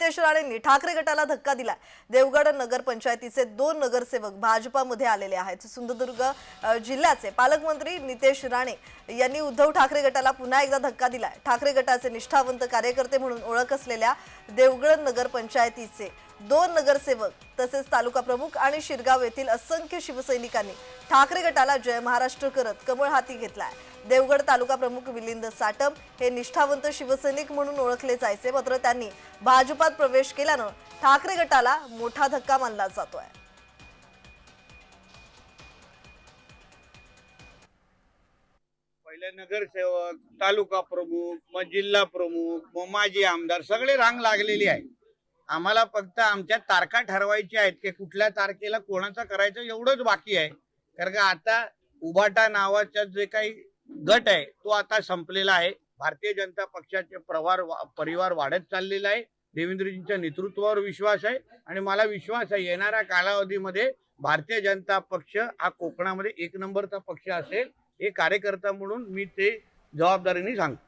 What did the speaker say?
नितेश राणेंनी ठाकरे गटाला धक्का दिला देवगड नगरपंचायतीचे दोन नगरसेवक भाजपामध्ये आलेले आहेत. सिंधुदुर्ग जिल्ह्याचे पालकमंत्री नितेश राणे यांनी उद्धव ठाकरे गटाला पुन्हा एकदा धक्का दिलाय. ठाकरे गटाचे निष्ठावंत कार्यकर्ते म्हणून ओळख असलेल्या देवगड नगर पंचायतीचे दोन नगरसेवक तसेच तालुका प्रमुख आणि शिरगाव येथील असंख्य शिवसैनिकांनी ठाकरे गटाला जय महाराष्ट्र करत कमळ हाती घेतलाय. देवगड तालुका प्रमुख मिलिंद साटम हे निष्ठावंत शिवसैनिक म्हणून ओळखले जायचे. मात्र त्यांनी भाजपात प्रवेश केल्यानं ठाकरे गटाला मोठा धक्का मानला जातोय. पहिले नगरसेवक तालुका प्रमुख मग जिल्हा प्रमुख मग माजी आमदार सगळे रांग लागलेली आहे. आम्हाला फक्त आमच्या तारखा ठरवायच्या आहेत की कुठल्या तारखेला कोणाचं करायचं एवढंच बाकी आहे. कारण का आता उभाटा नावाचा जे काही गट आहे तो आता संपलेला आहे. भारतीय जनता पक्षाचे प्रवार परिवार वाढत चाललेला आहे. देवेंद्रजींच्या नेतृत्वावर विश्वास आहे. आणि मला विश्वास आहे येणाऱ्या कालावधीमध्ये भारतीय जनता पक्ष हा कोकणामध्ये एक नंबरचा पक्ष असेल. हे कार्यकर्ता म्हणून मी ते जबाबदारीने सांगतो.